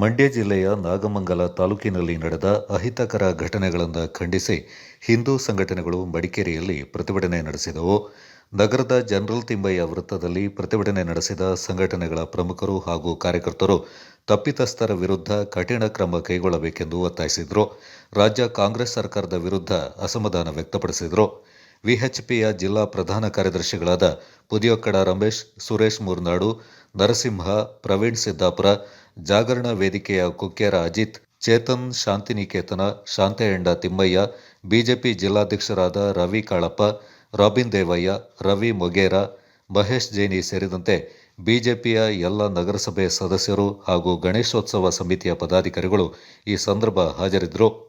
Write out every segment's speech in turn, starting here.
ಮಂಡ್ಯ ಜಿಲ್ಲೆಯ ನಾಗಮಂಗಲ ತಾಲೂಕಿನಲ್ಲಿ ನಡೆದ ಅಹಿತಕರ ಘಟನೆಗಳನ್ನು ಖಂಡಿಸಿ ಹಿಂದೂ ಸಂಘಟನೆಗಳು ಮಡಿಕೇರಿಯಲ್ಲಿ ಪ್ರತಿಭಟನೆ ನಡೆಸಿದವು. ನಗರದ ಜನರಲ್ ತಿಂಬಯ್ಯ ವೃತ್ತದಲ್ಲಿ ಪ್ರತಿಭಟನೆ ನಡೆಸಿದ ಸಂಘಟನೆಗಳ ಪ್ರಮುಖರು ಹಾಗೂ ಕಾರ್ಯಕರ್ತರು ತಪ್ಪಿತಸ್ಥರ ವಿರುದ್ಧ ಕಠಿಣ ಕ್ರಮ ಕೈಗೊಳ್ಳಬೇಕೆಂದು ಒತ್ತಾಯಿಸಿದರು. ರಾಜ್ಯ ಕಾಂಗ್ರೆಸ್ ಸರ್ಕಾರದ ವಿರುದ್ಧ ಅಸಮಾಧಾನ ವ್ಯಕ್ತಪಡಿಸಿದರು. ವಿಎಚ್ಪಿಯ ಜಿಲ್ಲಾ ಪ್ರಧಾನ ಕಾರ್ಯದರ್ಶಿಗಳಾದ ಪುದಿಯೊಕ್ಕಡ ರಮೇಶ್, ಸುರೇಶ್ ಮೂರ್ನಾಡು, ನರಸಿಂಹ, ಪ್ರವೀಣ್ ಸಿದ್ದಾಪುರ ಜಾಗರಣ ವೇದಿಕೆಯ ಕುಕ್ಕೆರ ಅಜಿತ್, ಚೇತನ್ ಶಾಂತಿನಿಕೇತನ ಶಾಂತೆಯಂಡ ತಿಮ್ಮಯ್ಯ, ಬಿಜೆಪಿ ಜಿಲ್ಲಾಧ್ಯಕ್ಷರಾದ ರವಿ ಕಾಳಪ್ಪ, ರಾಬಿನ್ ದೇವಯ್ಯ, ರವಿ ಮೊಗೇರ, ಮಹೇಶ್ ಜೈನಿ ಸೇರಿದಂತೆ ಬಿಜೆಪಿಯ ಎಲ್ಲ ನಗರಸಭೆ ಸದಸ್ಯರು ಹಾಗೂ ಗಣೇಶೋತ್ಸವ ಸಮಿತಿಯ ಪದಾಧಿಕಾರಿಗಳು ಈ ಸಂದರ್ಭ ಹಾಜರಿದ್ದರು.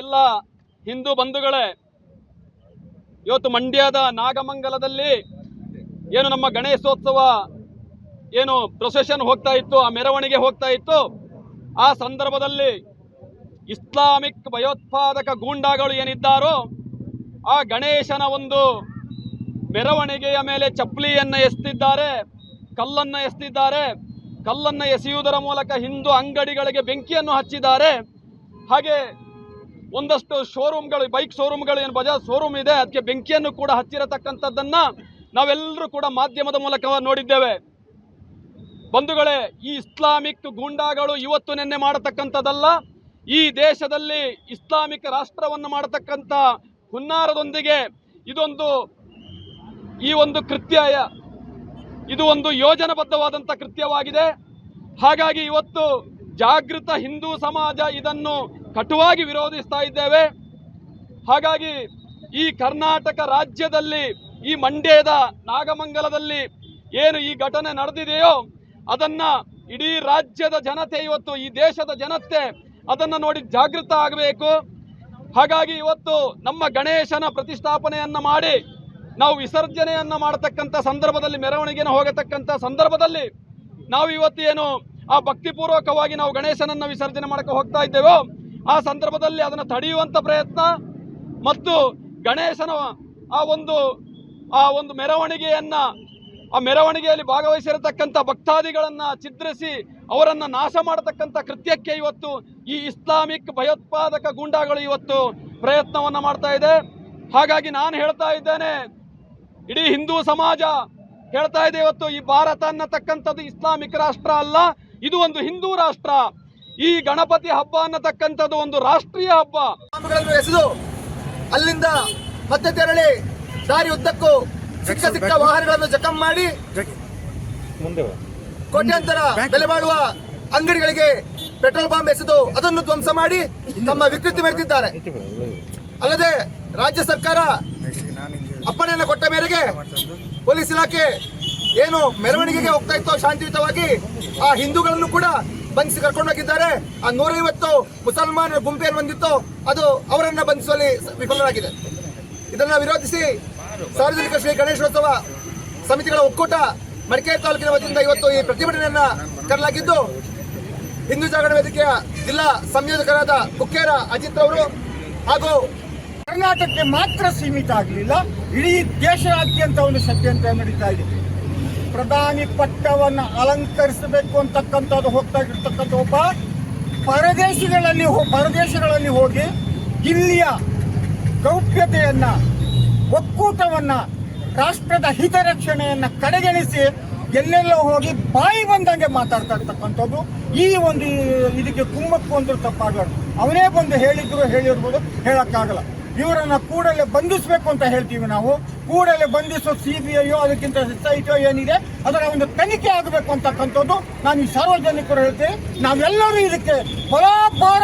ಎಲ್ಲ ಹಿಂದೂ ಬಂಧುಗಳೇ, ಇವತ್ತು ಮಂಡ್ಯದ ನಾಗಮಂಗಲದಲ್ಲಿ ಏನು ನಮ್ಮ ಗಣೇಶೋತ್ಸವ ಏನು ಪ್ರೊಸೆಷನ್ ಹೋಗ್ತಾ ಇತ್ತು, ಆ ಮೆರವಣಿಗೆ ಹೋಗ್ತಾ ಇತ್ತು, ಆ ಸಂದರ್ಭದಲ್ಲಿ ಇಸ್ಲಾಮಿಕ್ ಭಯೋತ್ಪಾದಕ ಗೂಂಡಾಗಳು ಏನಿದ್ದಾರೋ ಆ ಗಣೇಶನ ಒಂದು ಮೆರವಣಿಗೆಯ ಮೇಲೆ ಚಪ್ಪಲಿಯನ್ನು ಎಸ್ತಿದ್ದಾರೆ, ಕಲ್ಲನ್ನು ಎಸ್ತಿದ್ದಾರೆ, ಕಲ್ಲನ್ನು ಎಸೆಯುವುದರ ಮೂಲಕ ಹಿಂದೂ ಅಂಗಡಿಗಳಿಗೆ ಬೆಂಕಿಯನ್ನು ಹಚ್ಚಿದ್ದಾರೆ. ಹಾಗೆ ಒಂದಷ್ಟು ಶೋರೂಮ್ಗಳು, ಬೈಕ್ ಶೋರೂಮ್ಗಳು ಏನು, ಬಜಾಜ್ ಶೋರೂಮ್ ಇದೆ, ಅದಕ್ಕೆ ಬೆಂಕಿಯನ್ನು ಕೂಡ ಹಚ್ಚಿರತಕ್ಕಂಥದ್ದನ್ನ ನಾವೆಲ್ಲರೂ ಕೂಡ ಮಾಧ್ಯಮದ ಮೂಲಕ ನೋಡಿದ್ದೇವೆ. ಬಂಧುಗಳೇ, ಈ ಇಸ್ಲಾಮಿಕ್ ಗೂಂಡಾಗಳು ಇವತ್ತು ನಿನ್ನೆ ಮಾಡತಕ್ಕಂಥದ್ದಲ್ಲ. ಈ ದೇಶದಲ್ಲಿ ಇಸ್ಲಾಮಿಕ ರಾಷ್ಟ್ರವನ್ನು ಮಾಡತಕ್ಕಂಥ ಹುನ್ನಾರದೊಂದಿಗೆ ಇದೊಂದು, ಈ ಒಂದು ಕೃತ್ಯ, ಇದು ಒಂದು ಯೋಜನಾಬದ್ಧವಾದಂಥ ಕೃತ್ಯವಾಗಿದೆ. ಹಾಗಾಗಿ ಇವತ್ತು ಜಾಗೃತ ಹಿಂದೂ ಸಮಾಜ ಇದನ್ನು ಕಟುವಾಗಿ ವಿರೋಧಿಸ್ತಾ ಇದ್ದೇವೆ. ಹಾಗಾಗಿ ಈ ಕರ್ನಾಟಕ ರಾಜ್ಯದಲ್ಲಿ, ಈ ಮಂಡ್ಯದ ನಾಗಮಂಗಲದಲ್ಲಿ ಏನು ಈ ಘಟನೆ ನಡೆದಿದೆಯೋ ಅದನ್ನ ಇಡೀ ರಾಜ್ಯದ ಜನತೆ ಇವತ್ತು, ಈ ದೇಶದ ಜನತೆ ಅದನ್ನು ನೋಡಿ ಜಾಗೃತ ಆಗಬೇಕು. ಹಾಗಾಗಿ ಇವತ್ತು ನಮ್ಮ ಗಣೇಶನ ಪ್ರತಿಷ್ಠಾಪನೆಯನ್ನ ಮಾಡಿ, ನಾವು ವಿಸರ್ಜನೆಯನ್ನ ಮಾಡತಕ್ಕಂಥ ಸಂದರ್ಭದಲ್ಲಿ, ಮೆರವಣಿಗೆನ ಹೋಗತಕ್ಕಂಥ ಸಂದರ್ಭದಲ್ಲಿ ನಾವು ಇವತ್ತು ಏನು ಆ ಭಕ್ತಿಪೂರ್ವಕವಾಗಿ ನಾವು ಗಣೇಶನನ್ನ ವಿಸರ್ಜನೆ ಮಾಡಕ್ಕೆ ಹೋಗ್ತಾ ಇದ್ದೇವೋ, ಆ ಸಂದರ್ಭದಲ್ಲಿ ಅದನ್ನು ತಡೆಯುವಂತ ಪ್ರಯತ್ನ ಮತ್ತು ಗಣೇಶನ ಆ ಒಂದು ಆ ಒಂದು ಮೆರವಣಿಗೆಯನ್ನ ಆ ಮೆರವಣಿಗೆಯಲ್ಲಿ ಭಾಗವಹಿಸಿರತಕ್ಕಂಥ ಭಕ್ತಾದಿಗಳನ್ನು ಚಿತ್ರಿಸಿ ಅವರನ್ನು ನಾಶ ಮಾಡತಕ್ಕಂಥ ಕೃತ್ಯಕ್ಕೆ ಇವತ್ತು ಈ ಇಸ್ಲಾಮಿಕ್ ಭಯೋತ್ಪಾದಕ ಗೂಂಡಾಗಳು ಇವತ್ತು ಪ್ರಯತ್ನವನ್ನ ಮಾಡ್ತಾ ಇದೆ. ಹಾಗಾಗಿ ನಾನು ಹೇಳ್ತಾ ಇದ್ದೇನೆ, ಇಡೀ ಹಿಂದೂ ಸಮಾಜ ಹೇಳ್ತಾ ಇದೆ ಇವತ್ತು, ಈ ಭಾರತ ಅನ್ನತಕ್ಕಂಥದ್ದು ಇಸ್ಲಾಮಿಕ್ ರಾಷ್ಟ್ರ ಅಲ್ಲ, ಇದು ಒಂದು ಹಿಂದೂ ರಾಷ್ಟ್ರ. ಈ ಗಣಪತಿ ಹಬ್ಬ ಅನ್ನತಕ್ಕಂಥದ್ದು ಒಂದು ರಾಷ್ಟ್ರೀಯ ಹಬ್ಬ. ಎಸೆದು ಅಲ್ಲಿಂದ ಮತ್ತೆ ತೆರಳಿ ದಾರಿ ಉದ್ದಕ್ಕೂ ಸಿಕ್ಕ ಸಿಕ್ಕ ವಾಹನಗಳನ್ನು ಜಖಂ ಮಾಡಿ ಕೋಟ್ಯಾಂತರ ಬೆಲೆ ಬಾಳುವ ಅಂಗಡಿಗಳಿಗೆ ಪೆಟ್ರೋಲ್ ಬಾಂಬ್ ಎಸೆದು ಅದನ್ನು ಧ್ವಂಸ ಮಾಡಿ ತಮ್ಮ ವಿಕೃತಿ ಮೆರೆದಿದ್ದಾರೆ ಅಲ್ಲದೆ ರಾಜ್ಯ ಸರ್ಕಾರ ಅಪ್ಪಣೆಯನ್ನು ಕೊಟ್ಟ ಮೇರೆಗೆ ಪೊಲೀಸ್ ಇಲಾಖೆ ಏನು ಮೆರವಣಿಗೆಗೆ ಹೋಗ್ತಾ ಇತ್ತು ಶಾಂತಿಯುತವಾಗಿ ಆ ಹಿಂದೂಗಳನ್ನು ಕೂಡ ಬಂಧಿಸಿ ಕರ್ಕೊಂಡು ಹೋಗಿದ್ದಾರೆ. ಆ ನೂರೈವತ್ತು ಮುಸಲ್ಮಾನ ಗುಂಪೇನು ಬಂದಿತ್ತು ಅದು ಅವರನ್ನ ಬಂಧಿಸುವಲ್ಲಿ ವಿಫಲರಾಗಿದೆ. ಇದನ್ನ ವಿರೋಧಿಸಿ ಸಾರ್ವಜನಿಕ ಶ್ರೀ ಗಣೇಶೋತ್ಸವ ಸಮಿತಿಗಳ ಒಕ್ಕೂಟ ಮಡಿಕೇರಿ ತಾಲೂಕಿನ ವತಿಯಿಂದ ಇವತ್ತು ಈ ಪ್ರತಿಭಟನೆಯನ್ನ ಕರೆಲಾಗಿದ್ದು ಹಿಂದೂ ಜಾಗರಣ ವೇದಿಕೆಯ ಜಿಲ್ಲಾ ಸಂಯೋಜಕರಾದ ಕುಕ್ಕೇರ ಅಜಿತ್ ಅವರು ಹಾಗೂ ಕರ್ನಾಟಕಕ್ಕೆ ಮಾತ್ರ ಸೀಮಿತ ಆಗಲಿಲ್ಲ, ಇಡೀ ದೇಶದಾದ್ಯಂತ ಒಂದು ಸತ್ಯಂತ ನಡೀತಾ ಇದೆ. ಪ್ರಧಾನಿ ಪಟ್ಟವನ್ನು ಅಲಂಕರಿಸಬೇಕು ಅಂತಕ್ಕಂಥದ್ದು ಹೋಗ್ತಾ ಇರ್ತಕ್ಕಂಥ ಒಬ್ಬ ಪರದೇಶಗಳಲ್ಲಿ ಪರದೇಶಗಳಲ್ಲಿ ಹೋಗಿ ಇಲ್ಲಿಯ ಗೌಪ್ಯತೆಯನ್ನ ಒಕ್ಕೂಟವನ್ನ ರಾಷ್ಟ್ರದ ಹಿತರಕ್ಷಣೆಯನ್ನ ಕಡೆಗಣಿಸಿ ಎಲ್ಲೆಲ್ಲೋ ಹೋಗಿ ಬಾಯಿ ಬಂದಂಗೆ ಮಾತಾಡ್ತಾ ಇರ್ತಕ್ಕಂಥದ್ದು. ಈ ಒಂದು ಇದಕ್ಕೆ ಕುಮ್ಮಕ್ಕು ಅಂದ್ರೆ ತಪ್ಪಾಗಲ್ಲ ಅವನೇ ಬಂದು ಹೇಳಿದ್ರು, ಹೇಳಿರ್ಬೋದು, ಹೇಳಕ್ಕಾಗಲ್ಲ. ಇವರನ್ನ ಕೂಡಲೇ ಬಂಧಿಸಬೇಕು ಅಂತ ಹೇಳ್ತೀವಿ ನಾವು. ಕೂಡಲೇ ಬಂಧಿಸೋ ಸಿ ಬಿ ಐಯೋ ಅದಕ್ಕಿಂತ ಎಸ್ ಐ ಟಿಯೋ ಏನಿದೆ, ಅದರ ಒಂದು ತನಿಖೆ ಆಗಬೇಕು ಅಂತಕ್ಕಂಥದ್ದು ನಾನು ಈ ಸಾರ್ವಜನಿಕರು ಹೇಳ್ತೀನಿ. ನಾವೆಲ್ಲರೂ ಇದಕ್ಕೆ ಬಲಾಪಾರ